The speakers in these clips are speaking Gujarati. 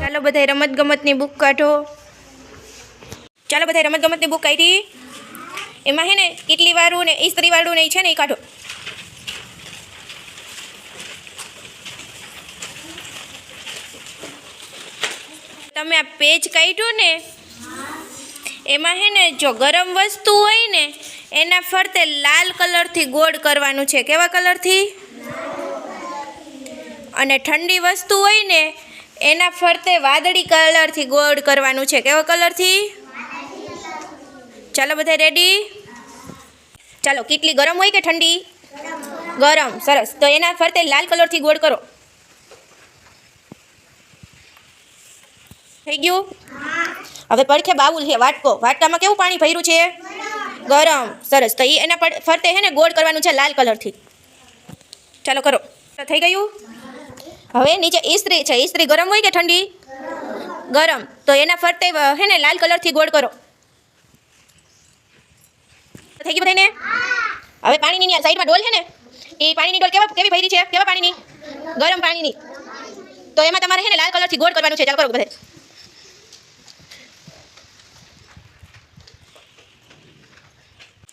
ચાલો બધા રમત ગમતની બુક કાઢો. ચાલો બધા રમત ગમતની બુક કાઢી. એમાં હે ને કેટલી વાળું ને ઇસ્ત્રી વાળું ને એ છે ને એ કાઢો. તમે આ પેજ કાઢ્યું ને, એમાં હે ને જો ગરમ વસ્તુ હોય ને, એના ફરતે લાલ કલરથી ગોળ કરવાનું છે. કેવા કલરથી અને ઠંડી વસ્તુ હોય ને, એના ફરતે વાદળી કલરથી ગોળ કરવાનું છે. કેવા કલરથી? ચાલો બધા રેડી ચાલો, કેટલી ગરમ હોય કે ઠંડી? ગરમ, સરસ. તો એના ફરતે લાલ કલરથી ગોળ કરો. થઈ ગયું? હવે પડખે બાઉલ છે, વાટકો. વાટકામાં કેવું પાણી ભર્યું છે? ગરમ. સરસ. તો એ એના ફરતે છે ને ગોળ કરવાનું છે લાલ કલરથી. ચાલો કરો. થઈ ગયું? હવે નીચે ઇસ્ત્રી છે ઇસ્ત્રી ગરમ હોય કે ઠંડી? ગરમ. તો એના ફરતે હે ને, લાલ કલરથી ગોળ કરો. થઈ ગયું બધાને હવે પાણીની સાઈડમાં ડોલ છે ને એ પાણીની ડોલ કેવા કેવી ભરી છે? કેવા પાણીની? ગરમ પાણીની. તો એમાં તમારે છે ને, લાલ કલરથી ગોળ કરવાનું છે. ચાલો કરો બધે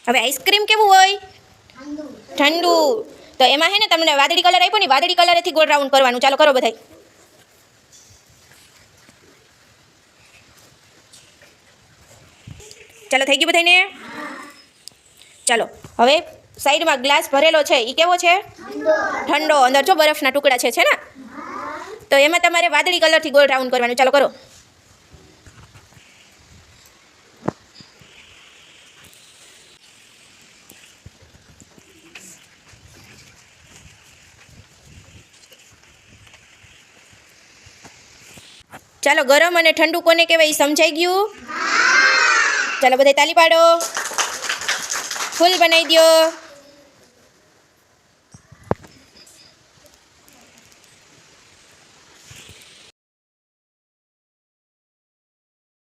હવે આઈસ્ક્રીમ કેવું હોય? ઠંડુ. તો એમાં હે ને તમને વાદળી કલર આપ્યો ને, વાદળી કલરથી ગોળ રાઉન્ડ કરવાનું. ચાલો કરો બધા ચાલો, થઈ ગયું બધાને ચાલો, હવે સાઈડમાં ગ્લાસ ભરેલો છે. એ કેવો છે? ઠંડો. અંદર જો બરફના ટુકડા છે ને? તો એમાં તમારે વાદળી કલરથી ગોળ રાઉન્ડ કરવાનું. ચાલો, કરો. ચાલો ગરમ અને ઠંડુ કોને કહેવાય સમજાઈ ગયું? ચાલો બધા તાલી પાડો. ફૂલ બનાવી દો